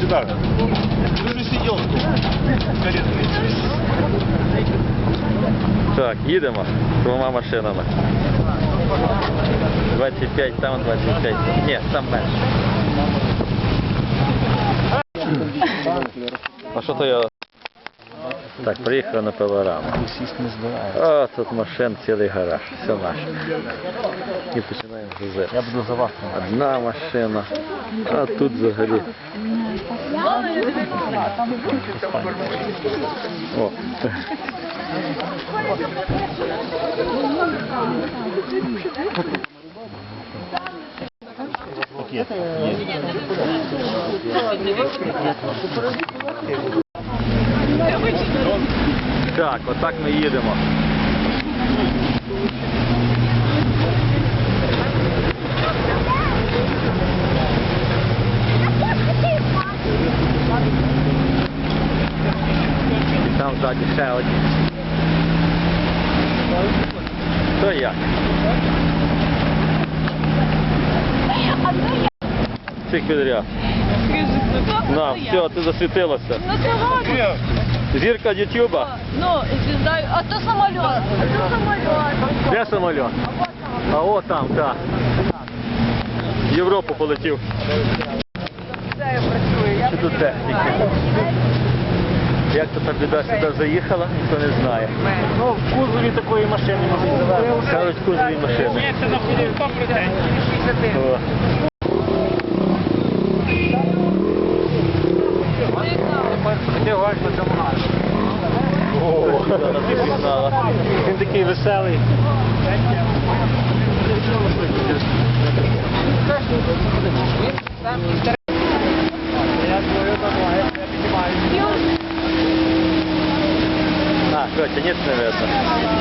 Сюда. Ты же сидел. Так, їдемо двома машинами. 25 там, 25. Ні, там менше. А що то я? Так, приїхав на пилораму. О, тут машин цілий гараж. Все наше. І починаємо грузити. Я буду за вас. Одна машина, а тут взагалі. О. Пакет. Так, отак ми їдемо. І там ще одні. То як? Всіх підряд. На, все, ти засвітилася. Ну сьогодні. Зірка Ютуба. Ну, звізда, а то самоліт. А то самоліт. Де самоліт? А о там, так. В Європу полетів. Чи тут техніка? Як то та біда сюди заїхала, ніхто не знає. Ну, в кузові такої машини може завести. Кажуть, кузові машини. це на ході 100%. О. Ти важко замагати. О. Він такий веселий. Я А, коротше, ніц не видно.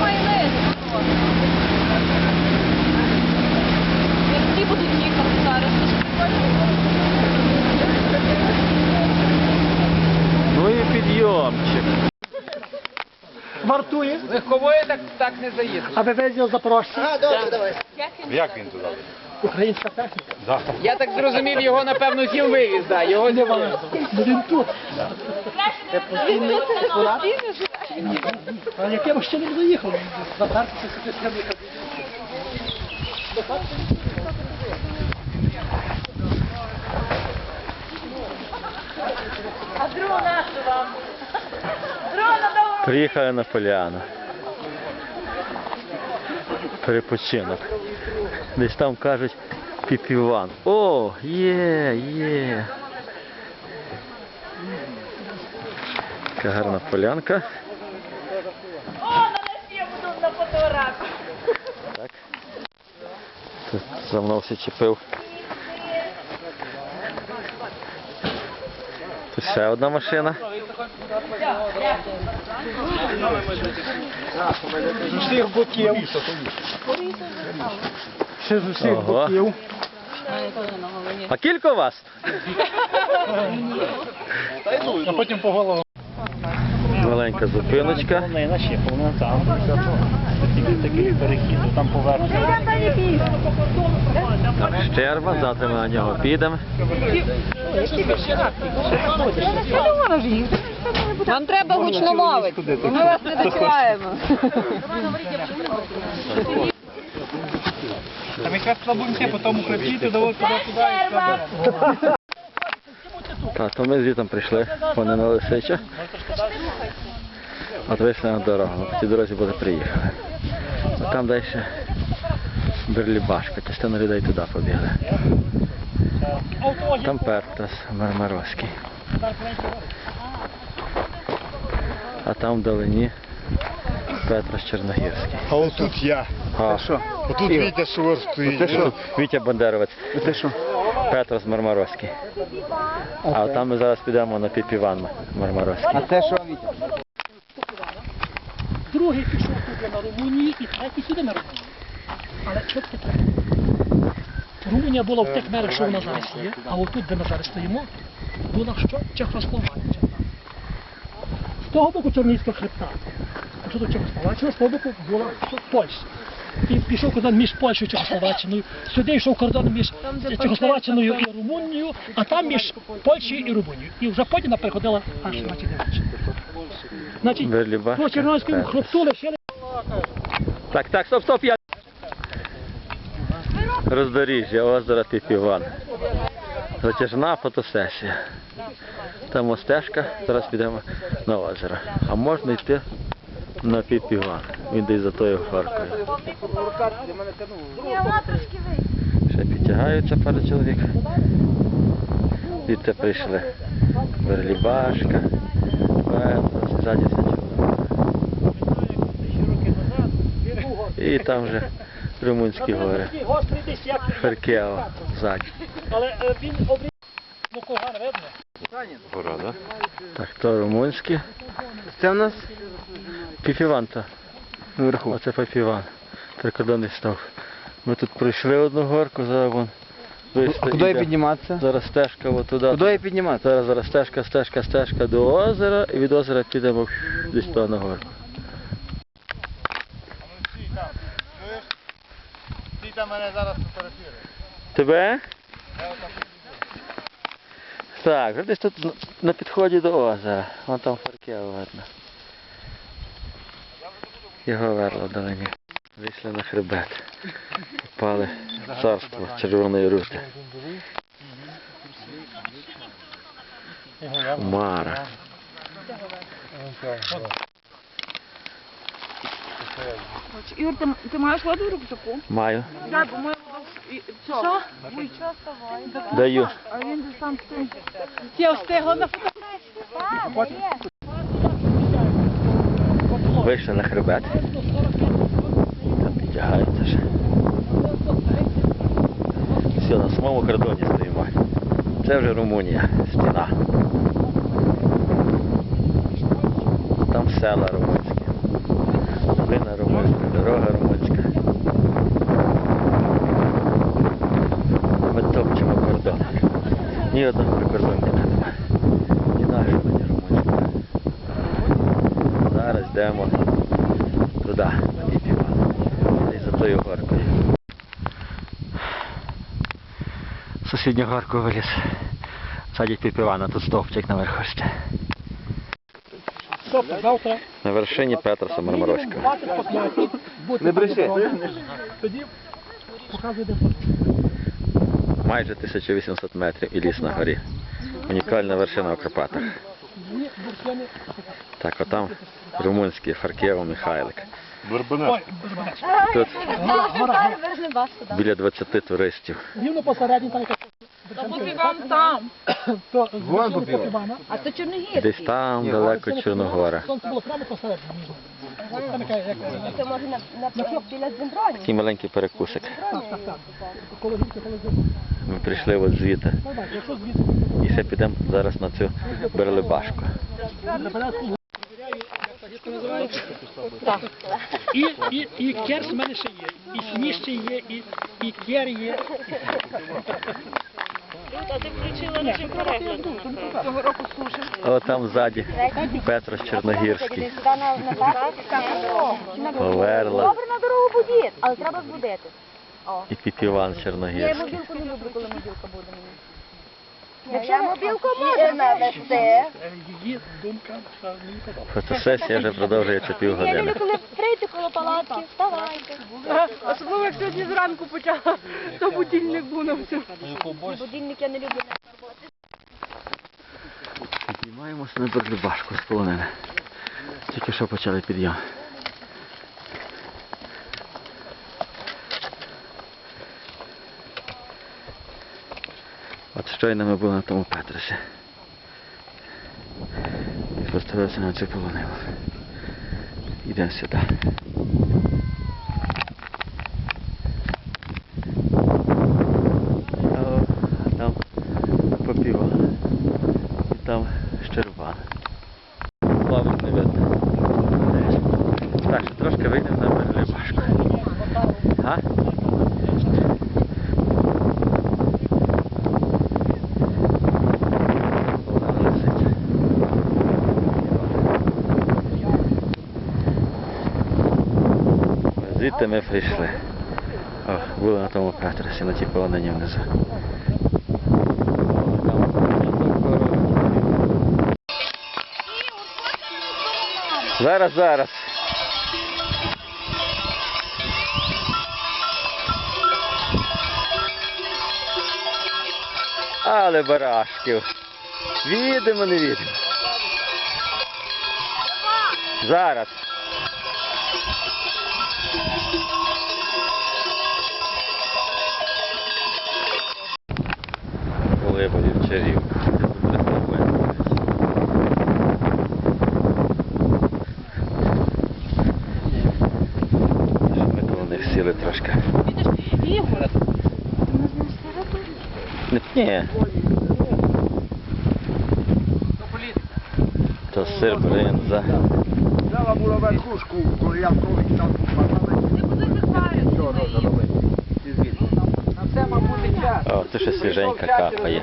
Майонез. Як ті будуть їхати зараз. Ну і підйомчик. Вартує, Легкової так, так не заїдеш. а вивезли Запорожця. Як він туди? Українська техніка. Я так зрозумів, його напевно з'їв вивіз, да, його з'їв. Ну він тут. Це постійний експонат. А яким ще не заїхав? Затартися сюди з кам'яка. А дрона вам. Дрона давай. Приїхали на поляну. Перепочинок. Десь там кажуть піпіван. О, є, є. Така гарна полянка. О, нарешті я буду на фотографії. Так. Тут за мною все чепив. Тут ще одна машина. З усіх боків. Ще з усіх Ого. боків. А кілька вас? А потім по голову. Маленька зупиночка. Повний наші, повний там. Такий такий перехід, там поверху. Там щерба, завтра ми на нього підемо. Вам треба гучномовити. Ми вас не дочуваємо. Там якраз слабуньке, потім укріпити, доводити туди-туди. Так, то ми звідти прийшли, вони на Лисича. От вийшли на дорогу, по цій дорозі буде приїхали. А там далі Берлібашка, частина людей туди побігли. Там Перптас Мармаровський. А там вдалині Петрос Чорногірський. А от тут я. А, Отут Вітя Шур стоїть. Тут Вітя Бандеровець. Петрос Мармаровський. А там ми зараз підемо на Піпіван Мармаровський. це що, Вітя? Другий пішов туди на Румунії і третій сюди на Румунію. Але що це таке? Румунія була в тих мерах, що вона зараз є, а отут, де ми зараз стоїмо, була що? Чехословакія. З того боку Чорнійського хребта. А що тут Чехословаччина, з того боку була? Польща. і пішов кордон між Польщею і Чехословаччиною. Сюди йшов кордон між Чехословаччиною і Румунією, а там між Польщею і Румунією. І вже потім переходила аж значить, далі. Значить, по Чернівському хребту лишили Так, так, стоп, стоп, я. Роздоріжжя, озеро Піпіван. Затяжна фотосесія. Там ось стежка, зараз підемо на озеро. А можна йти на Піпіван. Він десь за тою горкою. Ще підтягаються пару чоловік. Звідти прийшли Верлібашка, ззаді все І там вже Румунські гори. Феркео ззаді. але е, він обрізав, ну кого не видно. Так, то румунські. Це в нас Піпіван то. Вверху. Оце Піпіван. Прикордонний став. Ми тут пройшли одну горку, зараз вон. Вийшли, куди іде. підніматися? Зараз стежка от туди. Куди підніматися? Зараз, зараз стежка, стежка, стежка до озера і від озера підемо десь туди на горку. Ти там мене зараз фотографірує. Тебе? Так, десь тут на- підході до озера. Вон там Фаркео видно. Його верло вдалині. Вийшли на хребет. Попали царство червоної рути. Мара. Ігор, ти, ти маєш воду в рюкзаку? Маю. Так, бо ми... Що? Даю. а він же сам стоїть. Я встигла на Вийшли на хребет. Там підтягаються ще. Все, на самому кордоні стоїмо. Це вже Румунія, стіна. Там села румунські. Долина румунська, дорога румунська. Ми топчемо кордон. Ні одного прикордонника немає. Ні нашого, ні румунського. Зараз йдемо туди. Десь за тою. Сусідню горку виліз. Садять Піпівана, тут стовпчик наверху ще. На вершині Петроса Мармаровського. 20 по 5. Не бреши. Тоді показує де Майже 1800 метрів і ліс на горі. Унікальна вершина у Карпатах. Так, отам румунський Фаркєво Михайлик. Ой, Тут біля 20 туристів. рівно посередині там якась там. Вон з А то Чорногір. Десь там далеко Чорногора. Сонце було прямо посередині. Там яка, як, Це може на, на, біля Дзвондроні. Такий маленький перекусик. Коли гірки, коли. Ми прийшли от звідти. Якщо. І ще підемо зараз на цю берлибашку. І, і, і керс в мене ще є, і сніж ще є, і, і кер є. А ти включила режим перегляду. Цього року сушим. О, там ззаді Петрос Чорногірський. Поверла Добре на дорогу будіть, але треба збудити. і Піпіван Я Чорногірський. мобілку не люблю, коли мобілка буде мені. Якщо мобілку може навести. Її думка. Фотосесія вже продовжується Я люблю, коли прийти коло палатки, вставайте. Особливо, як сьогодні зранку почала, то будильник був на всю. Будильник я не люблю. Піднімаємося на берлибашку з полонини. Тільки що почали підйом. От щойно ми були на тому Петросі. І поставився на цю полонину. Йдемо сюди. О, Там попіва. І там щербан. Плавок не видно. Так, що трошки вийдемо на Берлибашку. А? Вона лисить. Звідти ми прийшли. О, були на тому Петросі, на тій полонині внизу. Зараз, зараз. Але барашків. Відимо, не відимо. Зараз. Олеба. Ми коло них сіли трошки. Ні. То сир бринза. Взяла була верхушку, коли я коли там ти куди пихаєш? О, це ще свіженька капає.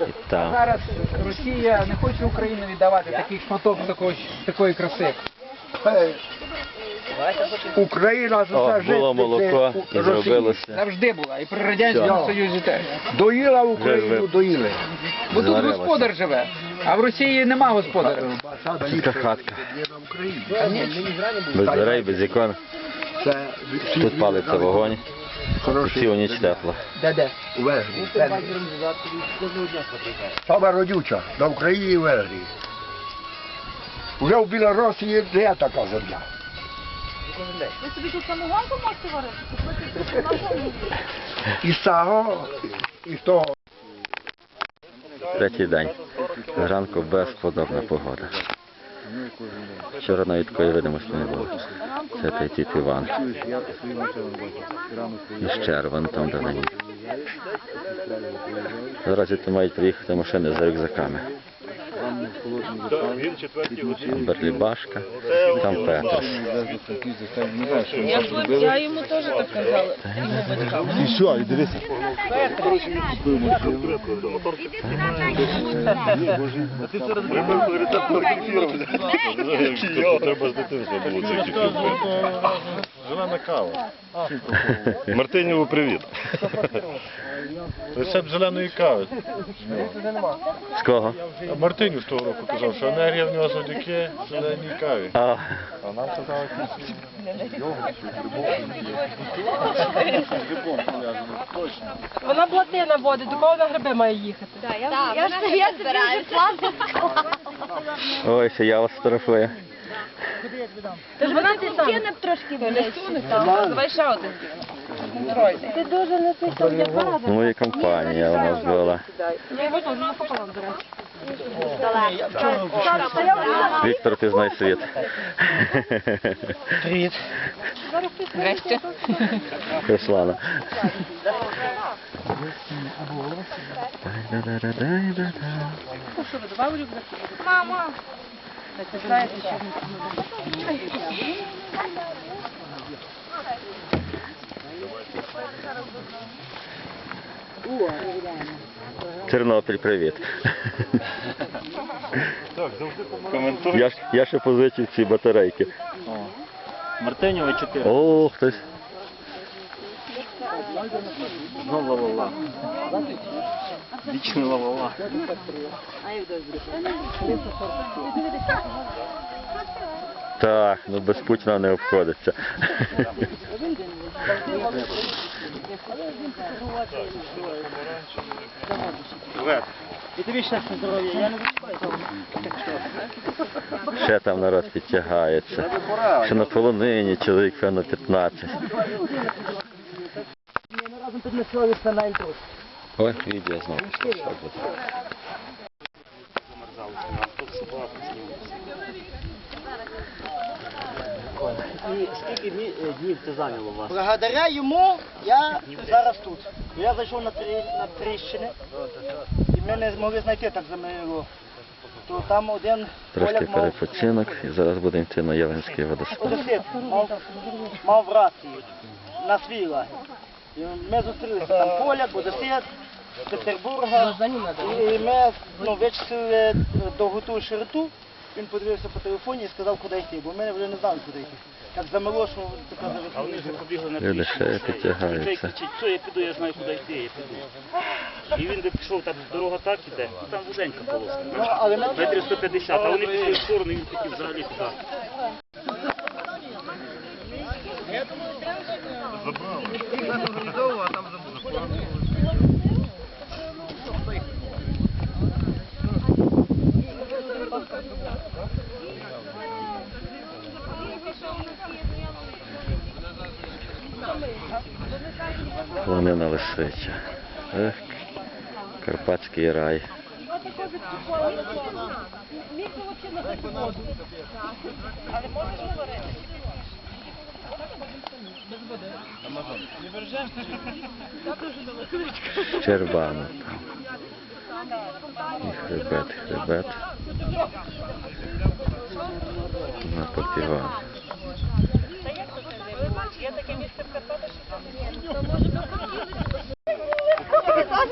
І там. Зараз Росія не хоче Україні віддавати такий шматок такої, такої краси. Україна за це було молоко і зробилося. Завжди була. І при Радянському Союзі теж. Доїла Вже Україну, ви- доїли. Бо тут Зварилося. господар живе, а в Росії нема господаря. Така хатка. Без дверей, без ікон. Тут палиться вогонь. Хороший цілу ніч тепло. Де-де? у Венгрії. Саме родюча на Україні і Венгрії. Вже в Білорусі є де така земля. Ви собі тут самогонку можете варити? І з цього, і з того. Третій день. Зранку безподобна погода. Вчора навіть такої видимості не було. Це той тіт Іван. І Щерван там далині. Зараз звідти мають приїхати машини за рюкзаками. Берлібашка, там Петрос. Я, йому теж так казала. Йому батькам. Треба з дитинства було це тільки. Зелена кава. Мартиніву привіт. Рецепт зеленої кави. З кого? Мартинів того року казав, що енергія в нього завдяки зеленій каві. А, нам казали, Вона блатина водить, до кого на гриби має їхати? Я ж я збираю план. ой, ще я вас фотографую. Ти ж вона ті сам. Кинем трошки ближче. Давай ще один. Ти дуже не ти там не Ну і компанія у нас була. Я його теж напополам, до речі. Віктор, ти знай світ. Привіт. Здрасте. Руслана. Дай-да-да-да-дай-да-да. Ну? Так, Тернопіль, привіт. коментуй. Я, ж- я ще позичив ці батарейки. Мартинєва 4. О, хтось. Лавала. Вічний лавала. Так, ну без Путіна не обходиться. І тобі щастя, здоров'я. Я не Ще там народ підтягається. Ще на полонині чоловік певно 15. разом піднесовіся на інтрус. Ой, що буде. І скільки дні- е, днів це зайняло вас? Благодаря йому я зараз тут. Я зайшов на, трі, на тріщини і ми не змогли знайти так землю. То там один Трошки поляк мав перепочинок і зараз будемо йти на Явинський водоспад. одесит, мав, мав рацію на свій лагерь. І ми зустрілися там поляк, одесит, Петербурга. І ми ну, вичислили довготу і широту він подивився по телефоні і сказав, куди йти, бо ми вже не знали, куди йти. Так замело, що така А вони вже побігли на ще Цей кричить, що я піду, я знаю, куди йти, я піду. І він де пішов, там дорога так іде, ну там вузенька полоска. Ну, але ми Метрів 150, а вони пішли в сторону, і він хотів взагалі туди. Полонина лисича. Ех, Карпатський рай. Чербана там. І хребет, хребет. На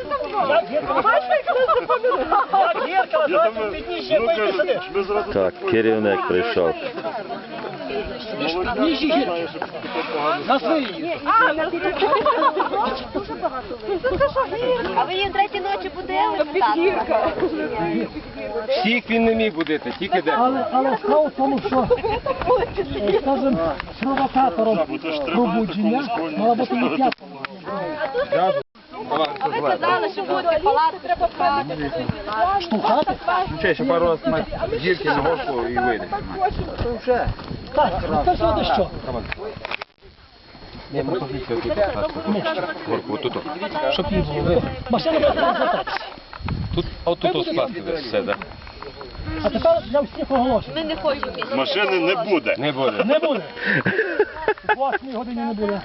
попіван. Я є. ну кажу, ми Так, керівник прийшов. Таке погано. А, на Дуже багато А ви її в третій ночі будили? Підгірка. Всіх він не міг будити, тільки де. Але, але справа в тому, що, скажімо, провокатором пробудження мала бути не п'ятка. А ви казали, що будете палати, треба брати. Штовхати? Ще пару раз на гірки на горку і вийде. Так, це що? Ні, ми позицію тут. Горку. Щоб їй було. Машина буде розвертатися. Тут, скласти все, так. А тепер для всіх оголошень. Ми не хочемо. Машини не буде. Не буде. Не буде. В 8 годині не буде.